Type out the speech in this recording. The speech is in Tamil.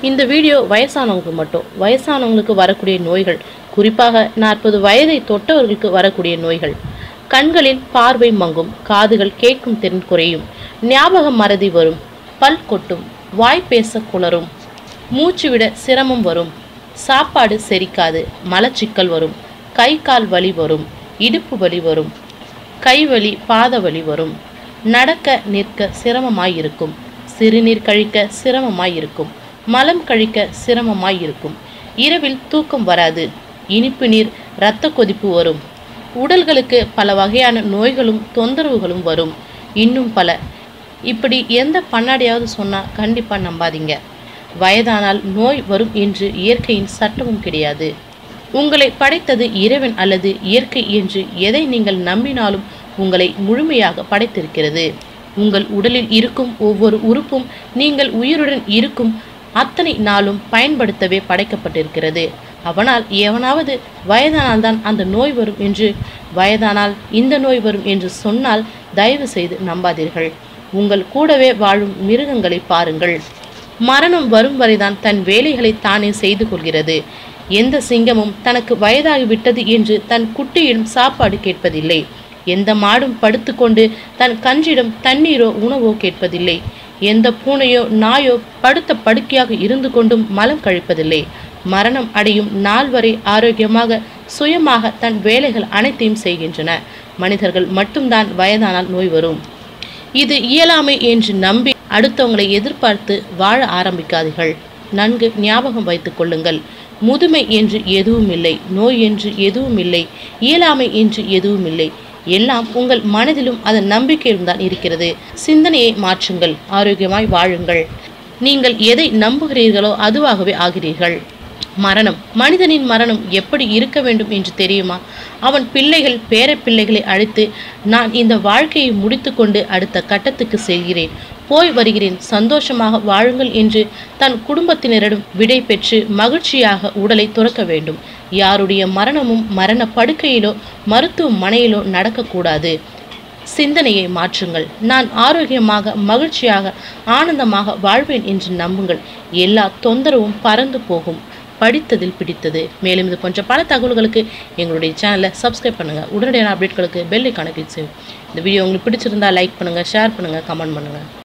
இந்த வீடியோ வயசானவங்களுக்கு மட்டும் வயசானவங்களுக்கு வரக்கூடிய நோய்கள் குறிப்பாக நாற்பது வயதை தொட்டவர்களுக்கு வரக்கூடிய நோய்கள். கண்களில் பார்வை மங்கும் காதுகள் கேட்கும் திறன் குறையும் ஞாபக மறதி வரும் பல் கொட்டும் வாய் பேச குளரும் மூச்சு விட சிரமம் வரும் சாப்பாடு செரிக்காது மலச்சிக்கல் வரும் கை கால் வலி வரும் இடுப்பு வலி வரும் கை வலி பாத வலி வரும். நடக்க நிற்க சிரமமாயிருக்கும் சிறுநீர் கழிக்க சிரமமாயிருக்கும் மலம் கழிக்க சிரமமாயிருக்கும். இரவில் தூக்கம் வராது. இனிப்பு நீர் இரத்த கொதிப்பு வரும். உடல்களுக்கு பல வகையான நோய்களும் தொந்தரவுகளும் வரும். இன்னும் பல. இப்படி எந்த பண்ணாடியாவது சொன்னால் கண்டிப்பாக நம்பாதீங்க. வயதானால் நோய் வரும் என்று இயற்கையின் சட்டமும் கிடையாது. உங்களை படைத்தது இறைவன் அல்லது இயற்கை என்று எதை நீங்கள் நம்பினாலும் உங்களை முழுமையாக படைத்திருக்கிறது. உங்கள் உடலில் இருக்கும் ஒவ்வொரு உறுப்பும் நீங்கள் உயிருடன் இருக்கும் அத்தனை நாளும் பயன்படுத்தவே படைக்கப்பட்டிருக்கிறது. அவனால் எவனாவது வயதானால்தான் அந்த நோய் வரும் என்று வயதானால் இந்த நோய் வரும் என்று சொன்னால் தயவு செய்து நம்பாதீர்கள். உங்கள் கூடவே வாழும் மிருகங்களை பாருங்கள். மரணம் வரும் வரைதான் தன் வேலைகளை தானே செய்து கொள்கிறது. எந்த சிங்கமும் தனக்கு வயதாகிவிட்டது என்று தன் குட்டியிடம் சாப்பாடு கேட்பதில்லை. எந்த மாடும் படுத்துக்கொண்டு தன் கன்றிடம் தண்ணீரோ உணவோ கேட்பதில்லை. எந்த பூனையோ நாயோ படுத்த படுக்கையாக இருந்து கொண்டும் மலம் கழிப்பதில்லை. மரணம் அடையும் நாள் வரை ஆரோக்கியமாக சுயமாக தன் வேலைகள் அனைத்தையும் செய்கின்றன. மனிதர்கள் மட்டும்தான் வயதானால் நோய் வரும். இது இயலாமை என்று நம்பி அடுத்தவங்களை எதிர்பார்த்து வாழ ஆரம்பிக்காதீர்கள். நன்கு ஞாபகம் வைத்துக் கொள்ளுங்கள். முதுமை என்று எதுவும் இல்லை நோய் என்று எதுவும் இல்லை இயலாமை என்று எதுவும் இல்லை எல்லாம் உங்கள் மனதிலும் அதன் நம்பிக்கையிலும் தான் இருக்கிறது. சிந்தனையை மாற்றுங்கள் ஆரோக்கியமாய் வாழுங்கள். நீங்கள் எதை நம்புகிறீர்களோ அதுவாகவே ஆகிறீர்கள். மரணம். மனிதனின் மரணம் எப்படி இருக்க வேண்டும் என்று தெரியுமா? அவன் பிள்ளைகள் பேர பிள்ளைகளை அழைத்து நான் இந்த வாழ்க்கையை முடித்துக்கொண்டு அடுத்த கட்டத்துக்கு செல்கிறேன். போய் வருகிறேன் சந்தோஷமாக வாழுங்கள் என்று தன் குடும்பத்தினரிடம் விடை பெற்று மகிழ்ச்சியாக உடலை துறக்க வேண்டும். யாருடைய மரணமும் மரண படுக்கையிலோ மருத்துவமனையிலோ நடக்கக்கூடாது. சிந்தனையை மாற்றுங்கள். நான் ஆரோக்கியமாக மகிழ்ச்சியாக ஆனந்தமாக வாழ்வேன் என்று நம்புங்கள். எல்லா தொந்தரவும் பறந்து போகும். படித்ததில் பிடித்தது. மேலும் இது போன்ற பல தகவல்களுக்கு எங்களுடைய சேனலை சப்ஸ்கிரைப் பண்ணுங்கள் உடனடியான அப்டேட்களுக்கு பெல் ஐக்கானை கிளிக் செய்யும் இந்த வீடியோ உங்களுக்கு பிடிச்சிருந்தா லைக் பண்ணுங்கள் ஷேர் பண்ணுங்கள் கமெண்ட் பண்ணுங்கள்